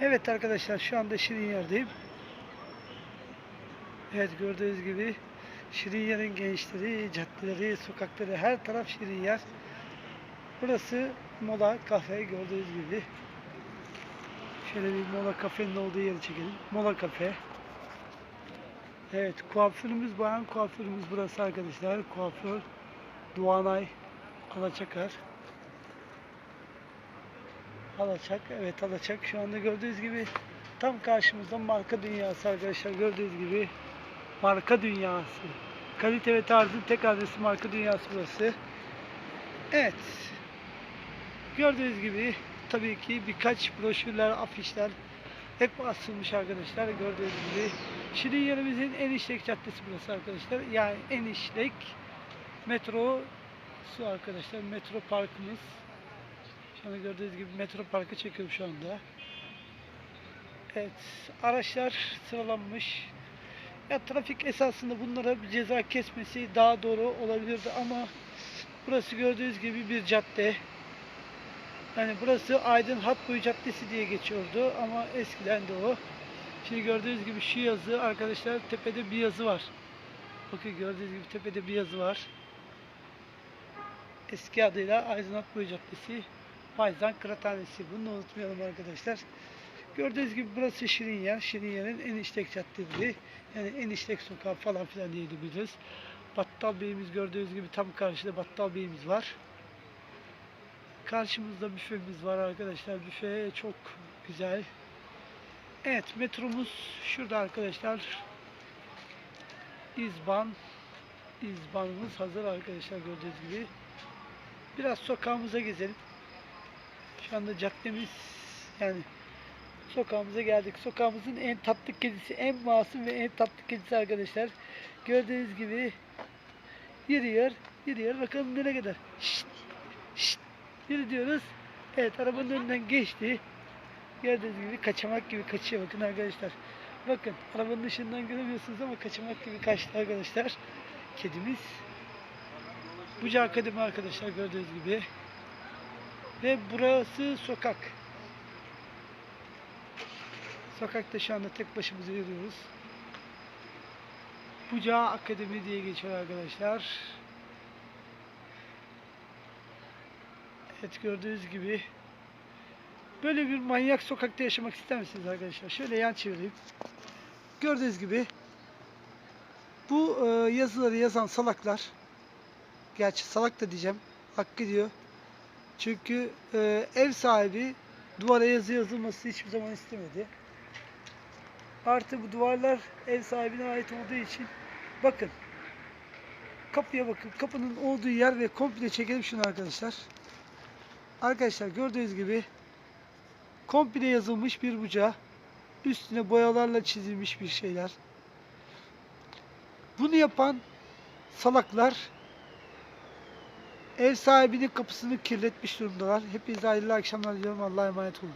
Evet arkadaşlar şu anda Şirin yerdeyim. Evet gördüğünüz gibi Şirin yerin gençleri, caddeleri, sokakları her taraf Şirin yer. Burası Mola Kafe gördüğünüz gibi. Şöyle bir Mola Kafe'nin olduğu yeri çekelim. Mola Kafe. Evet kuaförümüz bayan kuaförümüz burası arkadaşlar. Kuaför Doğanay Alaçakar. Alaçak, evet Alaçak. Şu anda gördüğünüz gibi tam karşımızda marka dünyası arkadaşlar. Gördüğünüz gibi marka dünyası. Kalite ve tarzın tek adresi marka dünyası burası. Evet. Gördüğünüz gibi tabii ki birkaç broşürler, afişler hep asılmış arkadaşlar. Gördüğünüz gibi Şirin yerimizin en işlek caddesi burası arkadaşlar. Yani en işlek metro su arkadaşlar. Metro parkımız. Şu anda gördüğünüz gibi metro parkı çekiyorum şu anda. Evet, araçlar sıralanmış. Ya trafik esasında bunlara bir ceza kesmesi daha doğru olabilirdi ama burası gördüğünüz gibi bir cadde. Yani burası Aydın Hatboyu Caddesi diye geçiyordu ama eskiden de o. Şimdi gördüğünüz gibi şu yazı arkadaşlar tepede bir yazı var. Bakın gördüğünüz gibi tepede bir yazı var. Eski adıyla Aydın Hatboyu Caddesi. Payzan Kıraathanesi. Bunu unutmayalım arkadaşlar. Gördüğünüz gibi burası Şirin Yer. Şirin en işlek caddesi. Yani en işlek sokağı falan filan diyebiliriz. Battal Bey'imiz gördüğünüz gibi tam karşıda Battal Bey'imiz var. Karşımızda büfemiz var arkadaşlar. Büfe çok güzel. Evet metromuz şurada arkadaşlar. İzban. İzbanımız hazır arkadaşlar gördüğünüz gibi. Biraz sokağımıza gezelim. Şu anda caddemiz yani sokağımıza geldik. Sokağımızın en tatlı kedisi, en masum ve en tatlı kedisi arkadaşlar. Gördüğünüz gibi yürüyor, yürüyor. Bakalım nereye kadar. Şşt, şşt, yürü diyoruz. Evet arabanın önünden geçti. Gördüğünüz gibi kaçamak gibi kaçıyor bakın arkadaşlar. Bakın arabanın ışığından göremiyorsunuz ama kaçamak gibi kaçtı arkadaşlar. Kedimiz. Bucağı kademi arkadaşlar gördüğünüz gibi. Ve burası sokak. Sokakta şu anda tek başımıza yürüyoruz. Bucağı Akademi diye geçiyor arkadaşlar. Evet gördüğünüz gibi böyle bir manyak sokakta yaşamak ister misiniz arkadaşlar? Şöyle yan çevireyim. Gördüğünüz gibi bu e, yazıları yazan salaklar gerçi salak da diyeceğim hakkı diyor. Çünkü e, ev sahibi duvara yazı yazılması hiçbir zaman istemedi. Artı bu duvarlar ev sahibine ait olduğu için bakın kapıya bakın. Kapının olduğu yer ve komple çekelim şunu arkadaşlar. Arkadaşlar gördüğünüz gibi komple yazılmış bir bucağı. Üstüne boyalarla çizilmiş bir şeyler. Bunu yapan salaklar ev sahibinin kapısını kirletmiş durumdalar. Hepinize hayırlı akşamlar diliyorum. Allah'a emanet olun.